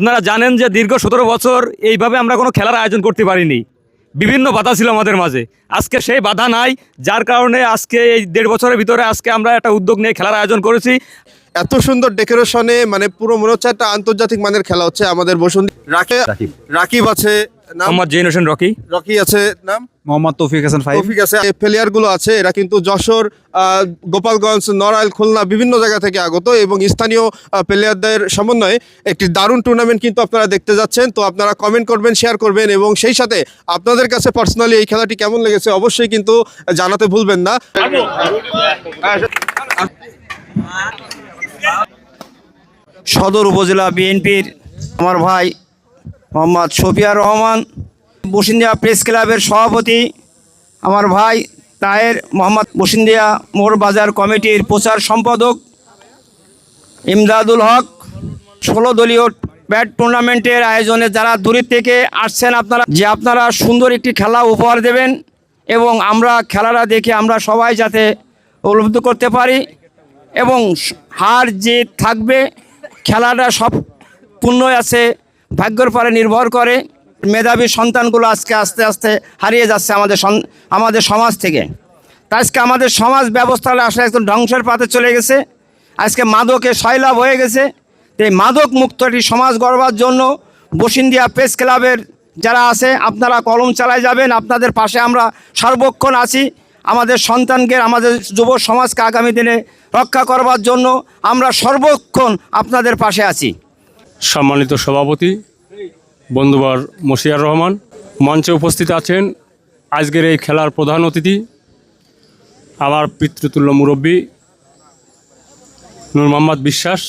আপনারা জানেন যে দীর্ঘ সতেরো বছর এইভাবে আমরা কোনো খেলার আয়োজন করতে পারিনি। বিভিন্ন বাধা ছিল আমাদের মাঝে। আজকে সেই বাধা নাই, যার কারণে আজকে এই দেড় বছরের ভিতরে আজকে আমরা একটা উদ্যোগ নিয়ে খেলার আয়োজন করেছি। এত সুন্দর ডেকোরেশনে মানে পুরো মনে হচ্ছে একটা আন্তর্জাতিক মানের খেলা হচ্ছে আমাদের বসুন্ধী রাকে রাকিব। আছে নাম? হোসেন রকি। রকি আছে নাম? মোহাম্মদ তৌফিক হাসান ফাইভ। তৌফিক আছে। প্লেয়ারগুলো আছে এরা কিন্তু যশোর আহ, গোপালগঞ্জ নড়াইল খুলনা বিভিন্ন জায়গা থেকে আগত এবং স্থানীয় প্লেয়ারদের সমন্বয়ে একটি দারুণ টুর্নামেন্ট কিন্তু আপনারা দেখতে যাচ্ছেন। তো আপনারা কমেন্ট করবেন শেয়ার করবেন এবং সেই সাথে আপনাদের কাছে পার্সোনালি এই খেলাটি কেমন লেগেছে অবশ্যই কিন্তু জানাতে ভুলবেন না। সদর উপজেলা বিএনপির আমার ভাই মোহাম্মদ শফিয়া রহমান, বসিন্দিয়া প্রেস ক্লাবের সভাপতি আমার ভাই তায়ের মোহাম্মদ বসিন্দিয়া মোড় বাজার কমিটির প্রচার সম্পাদক ইমদাদুল হক। ষোলো দলীয় ব্যাট টুর্নামেন্টের আয়োজনে যারা দূরের থেকে আসছেন, আপনারা যে আপনারা সুন্দর একটি খেলা উপহার দেবেন এবং আমরা খেলাটা দেখে আমরা সবাই যাতে উপলব্ধ করতে পারি এবং হার জিত থাকবে খেলাটা সব পূর্ণ আছে, ভাগ্যের পরে নির্ভর করে, মেধাবী সন্তানগুলো আজকে আস্তে আস্তে হারিয়ে যাচ্ছে আমাদের আমাদের সমাজ থেকে। তা আজকে আমাদের সমাজ ব্যবস্থাটা আসলে একদম ধ্বংসের পাতে চলে গেছে। আজকে মাদকে সয়লাভ হয়ে গেছে। এই মাদক মুক্ত একটি সমাজ গড়বার জন্য বসিন্দিয়া প্রেস ক্লাবের যারা আছে, আপনারা কলম চালায় যাবেন, আপনাদের পাশে আমরা সর্বক্ষণ আছি। আমাদের সন্তানকে, আমাদের যুব সমাজকে আগামী দিনে রক্ষা করবার জন্য আমরা সর্বক্ষণ আপনাদের পাশে আছি। সম্মানিত সভাপতি, বন্ধুবার মশিয়ার রহমান, মঞ্চে উপস্থিত আছেন আজকের এই খেলার প্রধান অতিথি, আমার পিতৃতুল্য মুরব্বী, নূর মোহাম্মদ বিশ্বাস,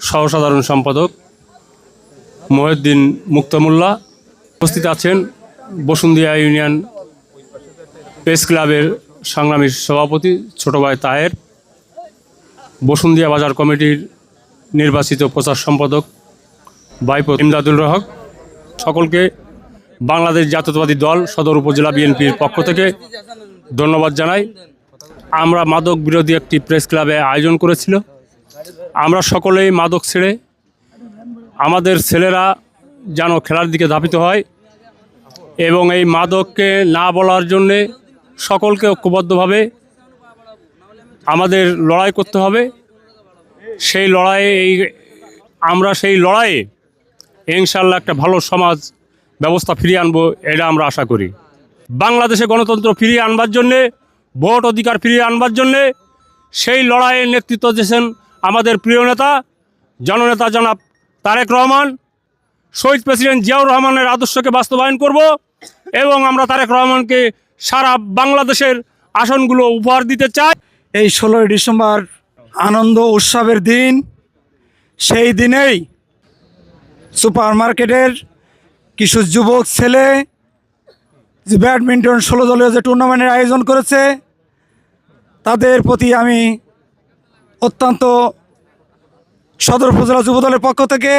সহসাধারণ সম্পাদক, মহিউদ্দিন মুক্তমুল্লা উপস্থিত আছেন বসুন্ধিয়া ইউনিয়ন প্রেস ক্লাবের সংগ্রামী সভাপতি ছোট ভাই তাহের বসুন্দিয়া বাজার কমিটির নির্বাচিত প্রচার সম্পাদক বাইপ ইমদাদুল রহক, সকলকে বাংলাদেশ জাতীয়তাবাদী দল সদর উপজেলা বিএনপির পক্ষ থেকে ধন্যবাদ জানাই। আমরা মাদক বিরোধী একটি প্রেস ক্লাবে আয়োজন করেছিল। আমরা সকলেই মাদক ছেড়ে আমাদের ছেলেরা যেন খেলার দিকে ধাবিত হয় এবং এই মাদককে না বলার জন্যে সকলকে ঐক্যবদ্ধভাবে আমাদের লড়াই করতে হবে। সেই লড়াইয়ে এই আমরা সেই লড়াইয়ে ইনশাল্লাহ একটা ভালো সমাজ ব্যবস্থা ফিরিয়ে আনব এটা আমরা আশা করি। বাংলাদেশে গণতন্ত্র ফিরিয়ে আনবার জন্যে, ভোট অধিকার ফিরিয়ে আনবার জন্যে সেই লড়াইয়ের নেতৃত্ব দিয়েছেন আমাদের প্রিয় নেতা, জননেতা জনাব তারেক রহমান। শহীদ প্রেসিডেন্ট জিয়াউর রহমানের আদর্শকে বাস্তবায়ন করব এবং আমরা তারেক রহমানকে সারা বাংলাদেশের আসনগুলো উপহার দিতে চায়। এই ষোলোই ডিসেম্বর আনন্দ উৎসবের দিন। সেই দিনেই সুপার মার্কেটের কিছু যুবক ছেলে যে ব্যাডমিন্টন ষোলো দলীয় যে টুর্নামেন্টের আয়োজন করেছে, তাদের প্রতি আমি অত্যন্ত সদর উপজেলা যুব দলের পক্ষ থেকে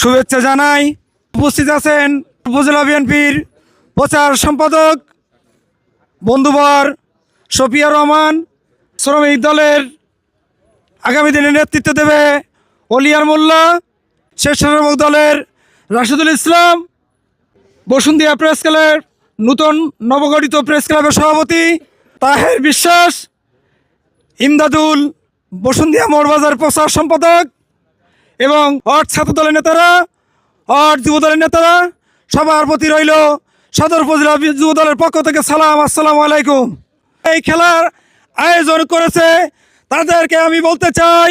শুভেচ্ছা জানাই। উপস্থিত আছেন উপজেলা বিএনপির প্রচার সম্পাদক, বন্ধুবর শফিয়া রহমান, শ্রমিক দলের আগামী দিনে নেতৃত্ব দেবে অলিয়ার মোল্লা স্বেচ্ছাসেবক দলের রাশেদুল ইসলাম, বসুন্ধিয়া প্রেস ক্লাবের নূতন নবগঠিত প্রেস ক্লাবের সভাপতি তাহের বিশ্বাস, ইমদাদুল বসুন্ধিয়া মোড়বাজার প্রচার সম্পাদক এবং অট ছাত্র দলের নেতারা অট যুব দলের নেতারা সবার প্রতি রইল সদর উপজেলা যুব দলের পক্ষ থেকে সালাম, আসসালামু আলাইকুম। এই খেলার আয়োজন করেছে তাদেরকে আমি বলতে চাই,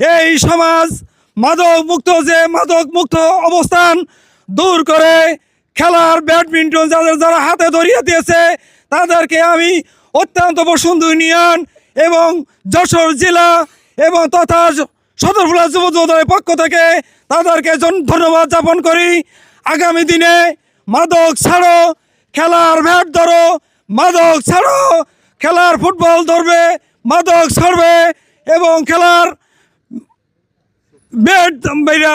এই সমাজ মাদক মুক্ত যে মাদক মুক্ত অবস্থান দূর করে খেলার ব্যাডমিন্টন যাদের যারা হাতে ধরিয়ে দিয়েছে, তাদেরকে আমি অত্যন্ত বসন্ত ইউনিয়ন এবং যশোর জেলা এবং তথা সদরপুরা যুব দলের পক্ষ থেকে তাদেরকে ধন্যবাদ জ্ঞাপন করি। আগামী দিনে মাদক ছাড়ো, খেলার ব্যাট ধরো, মাদক ছাড়ো, খেলার ফুটবল ধরবে, মাদক ছাড়বে এবং খেলার ব্যাট বাইরা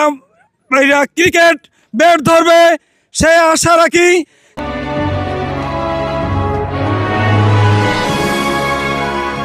বাইরা ক্রিকেট ব্যাট ধরবে। সে আশা রাখি